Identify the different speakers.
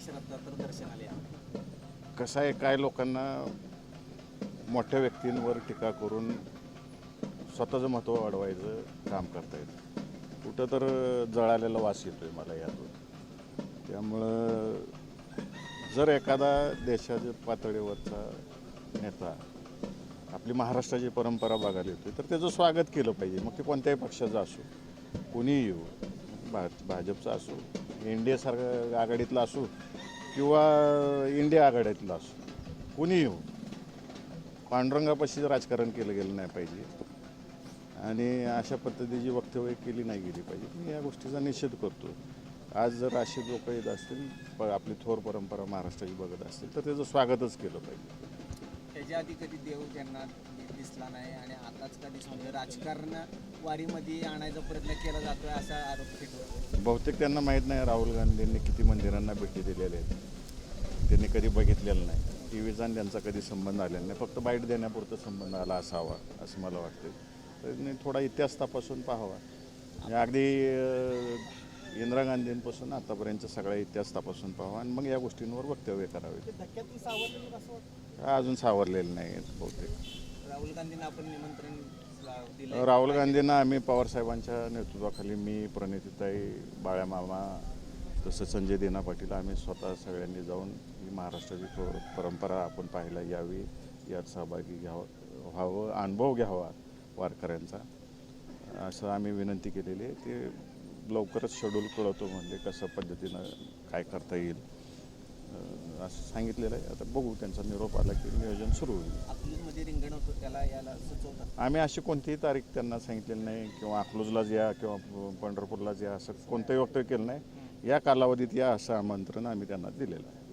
Speaker 1: श्रद्धा तर दर्शनाला या
Speaker 2: कसं आहे काय लोकांना मोठ्या व्यक्तींवर टीका करून स्वतःचं महत्त्व वाढवायचं काम करता येतं. कुठं तर जळालेला वास येतो आहे मला यातून. त्यामुळं जर एखादा देशाच्या पातळीवरचा नेता आपली महाराष्ट्राची परंपरा बघायला येते तर त्याचं स्वागत केलं पाहिजे. मग ते कोणत्याही पक्षाचं असो कोणीही येऊ भा भाजपचा असो एन डी एसारखं आघाडीतला असू किंवा इंडिया आघाडीतला असू कोणी येऊ पांडुरंगापाशी राजकारण केलं गेलं नाही पाहिजे. आणि अशा पद्धतीची वक्तव्य केली नाही गेली पाहिजे. मी या गोष्टीचा निषेध करतो आज जर असे लोक येत असतील प आपली थोर परंपरा महाराष्ट्राची बघत असतील तर त्याचं स्वागतच केलं पाहिजे.
Speaker 1: त्याच्या आधी कधी देव त्यांना दिसला नाही आणि आताच कधी म्हणजे राजकारण वारीमध्ये आणायचा प्रयत्न केला जातोय असा आरोप
Speaker 2: बहुतेक त्यांना माहीत नाही राहुल गांधींनी किती मंदिरांना भेटी दिलेल्या आहेत. त्यांनी कधी बघितलेलं नाही. टी व्हीचा आणि त्यांचा कधी संबंध आलेला नाही. फक्त बाईट देण्यापुरता संबंध आला असावा असं मला वाटतं त्यांनी थोडा इतिहास तपासून पाहावा. अगदी इंदिरा गांधींपासून आतापर्यंतचा सगळा इतिहास तपासून पाहावा आणि मग या गोष्टींवर वक्तव्य करावे.
Speaker 1: धक्क्यातून सावरलेलं असं वाटतं
Speaker 2: अजून सावरलेलं नाही आहेत बहुतेक.
Speaker 1: राहुल गांधींना आपण निमंत्रण दिलं
Speaker 2: राहुल गांधींना आम्ही पवारसाहेबांच्या नेतृत्वाखाली मी प्रणितीताई बाळ्यामामा तसं संजय देना पाटील आम्ही स्वतः सगळ्यांनी जाऊन ही महाराष्ट्राची परंपरा आपण पाहायला यावी यात सहभागी घ्यावं व्हावं अनुभव घ्यावा वारकऱ्यांचा. असं आम्ही विनंती केलेली आहे. ते लवकरच शेड्यूल कळवतो म्हणजे कसं पद्धतीनं काय करता येईल. असं सांगितलेलं आहे. आता बघू त्यांचा निरोप आला की नियोजन सुरू होईल.
Speaker 1: त्याला याला
Speaker 2: आम्ही अशी कोणतीही तारीख त्यांना सांगितलेली नाही किंवा अकलूजलाच या किंवा पंढरपूरलाच या असं कोणतंही वक्तव्य केलं नाही. या कालावधीत या असं आमंत्रण आम्ही त्यांना दिलेलं आहे.